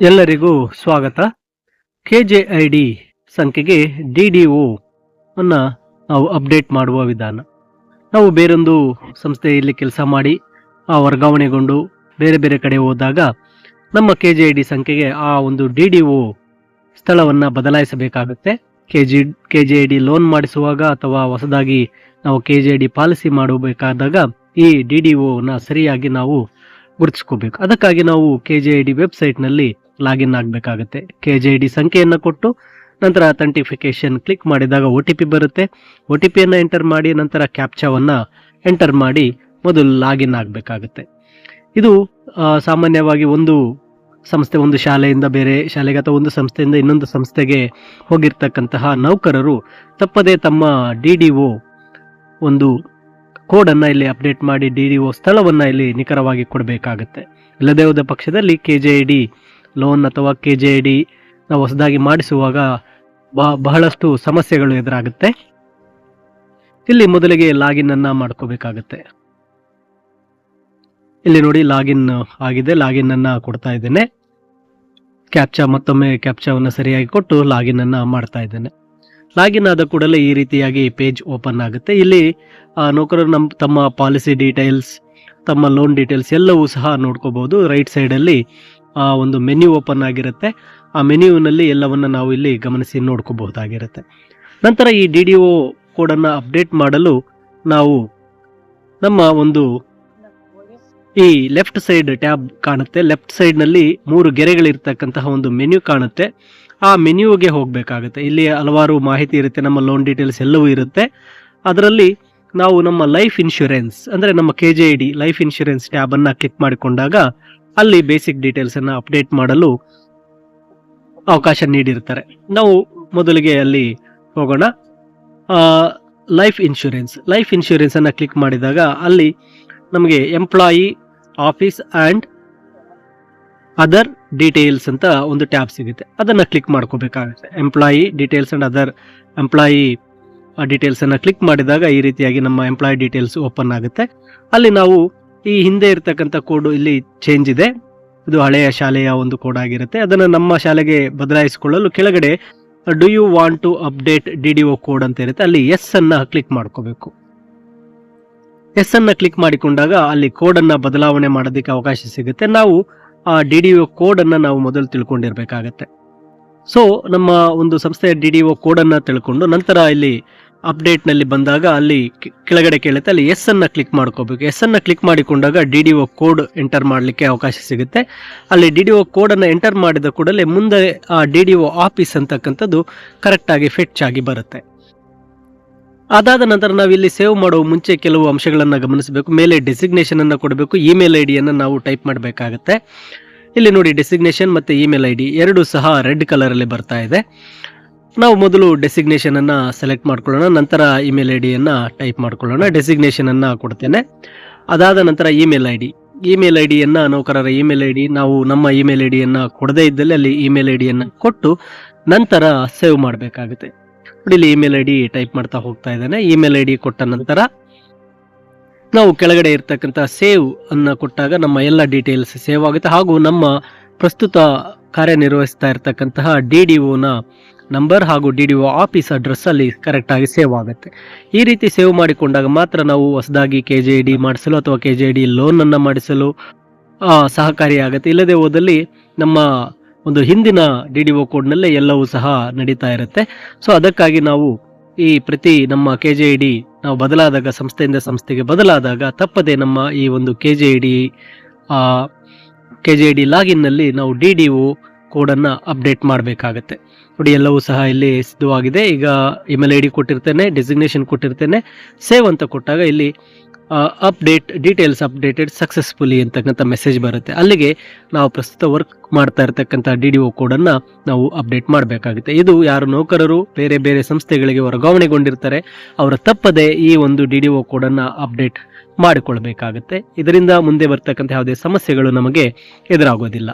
ಎಲ್ಲರಿಗೂ ಸ್ವಾಗತ. K J I D ಸಂಖ್ಯೆಗೆ ಡಿ ಡಿ ಒ ಅನ್ನು ನಾವು ಅಪ್ಡೇಟ್ ಮಾಡುವ ವಿಧಾನ. ನಾವು ಬೇರೊಂದು ಸಂಸ್ಥೆಯಲ್ಲಿ ಕೆಲಸ ಮಾಡಿ, ಆ ವರ್ಗಾವಣೆಗೊಂಡು ಬೇರೆ ಬೇರೆ ಕಡೆ ಹೋದಾಗ ನಮ್ಮ ಕೆ ಜೆ ಐ ಡಿ ಸಂಖ್ಯೆಗೆ ಆ ಒಂದು ಡಿ ಡಿ ಒ ಸ್ಥಳವನ್ನು ಬದಲಾಯಿಸಬೇಕಾಗುತ್ತೆ. K G K J I D loan ಮಾಡಿಸುವಾಗ ಅಥವಾ ಹೊಸದಾಗಿ ನಾವು K J I D policy ಮಾಡಬೇಕಾದಾಗ ಈ ಡಿ ಡಿ ಒನ ಸರಿಯಾಗಿ ನಾವು ಗುರುತಿಸ್ಕೋಬೇಕು. ಅದಕ್ಕಾಗಿ ನಾವು ಕೆ ಜೆ ಐ ಡಿ ವೆಬ್ಸೈಟ್ನಲ್ಲಿ ಲಾಗಿನ್ ಆಗಬೇಕಾಗುತ್ತೆ. ಕೆ ಜೆ ಐ ಡಿ ಸಂಖ್ಯೆಯನ್ನು ಕೊಟ್ಟು ನಂತರ ಅಥೆಂಟಿಫಿಕೇಶನ್ ಕ್ಲಿಕ್ ಮಾಡಿದಾಗ ಒ ಟಿ ಪಿ ಬರುತ್ತೆ. ಒ ಟಿ ಪಿಯನ್ನು ಎಂಟರ್ ಮಾಡಿ ನಂತರ ಕ್ಯಾಪ್ಚಾವನ್ನು ಎಂಟರ್ ಮಾಡಿ ಮೊದಲು ಲಾಗಿನ್ ಆಗಬೇಕಾಗುತ್ತೆ. ಇದು ಸಾಮಾನ್ಯವಾಗಿ ಒಂದು ಸಂಸ್ಥೆ, ಒಂದು ಶಾಲೆಯಿಂದ ಬೇರೆ ಶಾಲೆಗೆ ಅಥವಾ ಒಂದು ಸಂಸ್ಥೆಯಿಂದ ಇನ್ನೊಂದು ಸಂಸ್ಥೆಗೆ ಹೋಗಿರ್ತಕ್ಕಂತಹ ನೌಕರರು ತಪ್ಪದೇ ತಮ್ಮ ಡಿ ಡಿ ಒ ಒಂದು ಕೋಡನ್ನು ಇಲ್ಲಿ ಅಪ್ಡೇಟ್ ಮಾಡಿ ಡಿ ಡಿ ಒ ಸ್ಥಳವನ್ನು ಇಲ್ಲಿ ನಿಖರವಾಗಿ ಕೊಡಬೇಕಾಗುತ್ತೆ. ಇಲ್ಲದೇ ಹೋದ ಪಕ್ಷದಲ್ಲಿ ಕೆ ಜೆ ಡಿ ಲೋನ್ ಅಥವಾ ಕೆ ಜೆ ಡಿ ನಾವು ಹೊಸದಾಗಿ ಮಾಡಿಸುವಾಗ ಬಹ- ಬಹಳಷ್ಟು ಸಮಸ್ಯೆಗಳು ಎದುರಾಗುತ್ತೆ. ಇಲ್ಲಿ ಮೊದಲಿಗೆ ಲಾಗಿನ್ ಅನ್ನ ಮಾಡ್ಕೋಬೇಕಾಗುತ್ತೆ. ಇಲ್ಲಿ ನೋಡಿ ಲಾಗಿನ್ ಆಗಿದೆ, ಲಾಗಿನ್ ಅನ್ನ ಕೊಡ್ತಾ ಇದ್ದೇನೆ. ಕ್ಯಾಪ್ಚಾ ಮತ್ತೊಮ್ಮೆ ಕ್ಯಾಪ್ಚಾವನ್ನು ಸರಿಯಾಗಿ ಕೊಟ್ಟು ಲಾಗಿನ್ ಅನ್ನ ಮಾಡ್ತಾ ಇದ್ದೇನೆ. ಲಾಗಿನ್ ಆದ ಕೂಡಲೇ ಈ ರೀತಿಯಾಗಿ ಪೇಜ್ ಓಪನ್ ಆಗುತ್ತೆ. ಇಲ್ಲಿ ನೌಕರರು ನಮ್ಮ ತಮ್ಮ ಪಾಲಿಸಿ ಡೀಟೇಲ್ಸ್, ತಮ್ಮ ಲೋನ್ ಡೀಟೇಲ್ಸ್ ಎಲ್ಲವೂ ಸಹ ನೋಡ್ಕೋಬಹುದು. ರೈಟ್ ಸೈಡಲ್ಲಿ ಒಂದು ಮೆನ್ಯೂ ಓಪನ್ ಆಗಿರುತ್ತೆ. ಆ ಮೆನ್ಯೂನಲ್ಲಿ ಎಲ್ಲವನ್ನ ನಾವು ಇಲ್ಲಿ ಗಮನಿಸಿ ನೋಡ್ಕೋಬಹುದಾಗಿರುತ್ತೆ. ನಂತರ ಈ ಡಿ ಡಿ ಒ ಕೋಡನ್ನು ಅಪ್ಡೇಟ್ ಮಾಡಲು ನಾವು ನಮ್ಮ ಒಂದು ಈ ಲೆಫ್ಟ್ ಸೈಡ್ ಟ್ಯಾಬ್ ಕಾಣುತ್ತೆ. ಲೆಫ್ಟ್ ಸೈಡ್ನಲ್ಲಿ ಮೂರು ಗೆರೆಗಳಿರ್ತಕ್ಕಂತಹ ಒಂದು ಮೆನ್ಯೂ ಕಾಣುತ್ತೆ. ಆ ಮೆನ್ಯೂಗೆ ಹೋಗಬೇಕಾಗುತ್ತೆ. ಇಲ್ಲಿ ಹಲವಾರು ಮಾಹಿತಿ ಇರುತ್ತೆ, ನಮ್ಮ ಲೋನ್ ಡೀಟೇಲ್ಸ್ ಎಲ್ಲವೂ ಇರುತ್ತೆ. ಅದರಲ್ಲಿ ನಾವು ನಮ್ಮ ಲೈಫ್ ಇನ್ಶೂರೆನ್ಸ್ ಅಂದರೆ ನಮ್ಮ K J D life insurance ಟ್ಯಾಬನ್ನು click ಮಾಡಿಕೊಂಡಾಗ ಅಲ್ಲಿ ಬೇಸಿಕ್ ಡೀಟೇಲ್ಸನ್ನು ಅಪ್ಡೇಟ್ ಮಾಡಲು ಅವಕಾಶ ನೀಡಿರ್ತಾರೆ. ನಾವು ಮೊದಲಿಗೆ ಅಲ್ಲಿ ಹೋಗೋಣ. ಲೈಫ್ ಇನ್ಶೂರೆನ್ಸ್ ಲೈಫ್ ಇನ್ಶೂರೆನ್ಸನ್ನು ಕ್ಲಿಕ್ ಮಾಡಿದಾಗ ಅಲ್ಲಿ ನಮಗೆ employee office and other details ಅಂತ ಒಂದು ಟ್ಯಾಬ್ ಸಿಗುತ್ತೆ. ಅದನ್ನು ಕ್ಲಿಕ್ ಮಾಡ್ಕೋಬೇಕಾಗುತ್ತೆ. Employee details and other employee ಡೀಟೇಲ್ಸನ್ನು ಕ್ಲಿಕ್ ಮಾಡಿದಾಗ ಈ ರೀತಿಯಾಗಿ ನಮ್ಮ ಎಂಪ್ಲಾಯಿ ಡೀಟೇಲ್ಸ್ ಓಪನ್ ಆಗುತ್ತೆ. ಅಲ್ಲಿ ನಾವು ಈ ಹಿಂದೆ ಇರತಕ್ಕಂಥ ಕೋಡು ಇಲ್ಲಿ ಚೇಂಜ್ ಇದೆ. ಇದು ಹಳೆಯ ಶಾಲೆಯ ಒಂದು ಕೋಡ್ ಆಗಿರುತ್ತೆ. ಅದನ್ನು ನಮ್ಮ ಶಾಲೆಗೆ ಬದಲಾಯಿಸಿಕೊಳ್ಳಲು ಕೆಳಗಡೆ do you want to update D D O code ಅಂತ ಇರುತ್ತೆ. ಅಲ್ಲಿ ಎಸ್ ಅನ್ನ ಕ್ಲಿಕ್ ಮಾಡ್ಕೋಬೇಕು. ಎಸ್ ಅನ್ನ ಕ್ಲಿಕ್ ಮಾಡಿಕೊಂಡಾಗ ಅಲ್ಲಿ ಕೋಡನ್ನು ಬದಲಾವಣೆ ಮಾಡೋದಕ್ಕೆ ಅವಕಾಶ ಸಿಗುತ್ತೆ. ನಾವು ಆ ಡಿ ಡಿ ಒ ಕೋಡನ್ನು ನಾವು ಮೊದಲು ತಿಳ್ಕೊಂಡಿರಬೇಕಾಗತ್ತೆ. ಸೊ ನಮ್ಮ ಒಂದು ಸಂಸ್ಥೆಯ ಡಿ ಡಿ ಒ ಕೋಡನ್ನು ತಿಳ್ಕೊಂಡು ನಂತರ ಇಲ್ಲಿ ಅಪ್ಡೇಟ್ನಲ್ಲಿ ಬಂದಾಗ ಅಲ್ಲಿ ಕೆಳಗಡೆ ಕೇಳುತ್ತೆ, ಅಲ್ಲಿ ಎಸ್ ಅನ್ನು ಕ್ಲಿಕ್ ಮಾಡ್ಕೋಬೇಕು. ಎಸ್ ಅನ್ನು ಕ್ಲಿಕ್ ಮಾಡಿಕೊಂಡಾಗ D D O code enter ಮಾಡಲಿಕ್ಕೆ ಅವಕಾಶ ಸಿಗುತ್ತೆ. ಅಲ್ಲಿ ಡಿ ಡಿ ಒ ಕೋಡನ್ನು ಎಂಟರ್ ಮಾಡಿದ ಕೂಡಲೇ ಮುಂದೆ ಆ ಡಿ ಡಿ ಒ ಆಫೀಸ್ ಅಂತಕ್ಕಂಥದ್ದು ಕರೆಕ್ಟಾಗಿ ಫೆಚ್ ಆಗಿ ಬರುತ್ತೆ. ಅದಾದ ನಂತರ ನಾವು ಇಲ್ಲಿ ಸೇವ್ ಮಾಡುವ ಮುಂಚೆ ಕೆಲವು ಅಂಶಗಳನ್ನು ಗಮನಿಸಬೇಕು. ಮೇಲೆ ಡೆಸಿಗ್ನೇಷನ್ ಅನ್ನು ಕೊಡಬೇಕು. ಇಮೇಲ್ ಐ ಡಿಯನ್ನು ನಾವು ಟೈಪ್ ಮಾಡಬೇಕಾಗತ್ತೆ. ಇಲ್ಲಿ ನೋಡಿ ಡೆಸಿಗ್ನೇಷನ್ ಮತ್ತು ಇಮೇಲ್ ಐ ಡಿ ಎರಡು ಸಹ ರೆಡ್ ಕಲರಲ್ಲಿ ಬರ್ತಾ ಇದೆ. ನಾವು ಮೊದಲು ಡೆಸಿಗ್ನೇಷನನ್ನು ಸೆಲೆಕ್ಟ್ ಮಾಡ್ಕೊಳ್ಳೋಣ. ನಂತರ ಇಮೇಲ್ ಐ ಡಿಯನ್ನು ಟೈಪ್ ಮಾಡ್ಕೊಳ್ಳೋಣ. ಡೆಸಿಗ್ನೇಷನನ್ನು ಕೊಡ್ತೇನೆ. ಅದಾದ ನಂತರ email I D email I ಡಿಯನ್ನು ನೌಕರರ ಇಮೇಲ್ ಐ ಡಿ ನಾವು ನಮ್ಮ ಇಮೇಲ್ ಐ ಡಿಯನ್ನು ಕೊಡದೇ ಇದ್ದಲ್ಲಿ ಅಲ್ಲಿ ಇಮೇಲ್ ಐ ಡಿಯನ್ನು ಕೊಟ್ಟು ನಂತರ ಸೇವ್ ಮಾಡಬೇಕಾಗುತ್ತೆ. ನೋಡಿ ಇಲ್ಲಿ ಇಮೇಲ್ ಐ ಡಿ ಟೈಪ್ ಮಾಡ್ತಾ ಹೋಗ್ತಾ ಇದ್ದಾನೆ. ಇಮೇಲ್ ಐ ಡಿ ಕೊಟ್ಟ ನಂತರ ನಾವು ಕೆಳಗಡೆ ಇರ್ತಕ್ಕಂಥ ಸೇವ್ ಅನ್ನ ಕೊಟ್ಟಾಗ ನಮ್ಮ ಎಲ್ಲ ಡೀಟೇಲ್ಸ್ ಸೇವ್ ಆಗುತ್ತೆ. ಹಾಗೂ ನಮ್ಮ ಪ್ರಸ್ತುತ ಕಾರ್ಯನಿರ್ವಹಿಸ್ತಾ ಇರ್ತಕ್ಕಂತಹ ಡಿ ಡಿ ಒನ ನಂಬರ್ ಹಾಗೂ D D O office address ಅಲ್ಲಿ ಕರೆಕ್ಟ್ ಆಗಿ ಸೇವ್ ಆಗುತ್ತೆ. ಈ ರೀತಿ ಸೇವ್ ಮಾಡಿಕೊಂಡಾಗ ಮಾತ್ರ ನಾವು ಹೊಸದಾಗಿ ಕೆ ಜೆ ಡಿ ಮಾಡಿಸಲು ಅಥವಾ ಕೆ ಜೆ ಡಿ ಲೋನ್ ಅನ್ನ ಮಾಡಿಸಲು ಸಹಕಾರಿಯಾಗುತ್ತೆ. ಇಲ್ಲದೆ ಹೋದಲ್ಲಿ ನಮ್ಮ ಒಂದು ಹಿಂದಿನ ಡಿ ಡಿ ಒ ಕೋಡ್ನಲ್ಲೇ ಎಲ್ಲವೂ ಸಹ ನಡೀತಾ ಇರುತ್ತೆ. ಸೊ ಅದಕ್ಕಾಗಿ ನಾವು ಈ ಪ್ರತಿ ನಮ್ಮ ಕೆ ಜೆ ಡಿ ನಾವು ಬದಲಾದಾಗ ಸಂಸ್ಥೆಯಿಂದ ಸಂಸ್ಥೆಗೆ ಬದಲಾದಾಗ ತಪ್ಪದೆ ನಮ್ಮ ಈ ಒಂದು K J D K J D ಲಾಗಿನ್ನಲ್ಲಿ ನಾವು ಡಿ ಡಿ ಒ ಕೋಡನ್ನು ಅಪ್ಡೇಟ್ ಮಾಡಬೇಕಾಗತ್ತೆ. ನೋಡಿ, ಎಲ್ಲವೂ ಸಹ ಇಲ್ಲಿ ಸಿದ್ಧವಾಗಿದೆ. ಈಗ ಇಮೇಲ್ ಐ ಡಿ ಕೊಟ್ಟಿರ್ತೇನೆ, ಡೆಸಿಗ್ನೇಷನ್ ಕೊಟ್ಟಿರ್ತೇನೆ, ಸೇವ್ ಅಂತ ಕೊಟ್ಟಾಗ ಇಲ್ಲಿ ಅಪ್ಡೇಟ್ ಡೀಟೇಲ್ಸ್ ಅಪ್ಡೇಟೆಡ್ ಸಕ್ಸಸ್ಫುಲಿ ಅಂತಕ್ಕಂಥ ಮೆಸೇಜ್ ಬರುತ್ತೆ. ಅಲ್ಲಿಗೆ ನಾವು ಪ್ರಸ್ತುತ ವರ್ಕ್ ಮಾಡ್ತಾ ಇರತಕ್ಕಂಥ ಡಿ ಡಿ ಒ ಕೋಡನ್ನು ನಾವು ಅಪ್ಡೇಟ್ ಮಾಡಬೇಕಾಗುತ್ತೆ. ಇದು ಯಾರು ನೌಕರರು, ಬೇರೆ ಬೇರೆ ಸಂಸ್ಥೆಗಳಿಗೆ ವರ್ಗಾವಣೆಗೊಂಡಿರ್ತಾರೆ, ಅವರ ತಪ್ಪದೆ ಈ ಒಂದು ಡಿ ಡಿ ಒ ಕೋಡನ್ನು ಅಪ್ಡೇಟ್ ಮಾಡಿಕೊಳ್ಬೇಕಾಗುತ್ತೆ. ಇದರಿಂದ ಮುಂದೆ ಬರ್ತಕ್ಕಂಥ ಯಾವುದೇ ಸಮಸ್ಯೆಗಳು ನಮಗೆ ಎದುರಾಗೋದಿಲ್ಲ.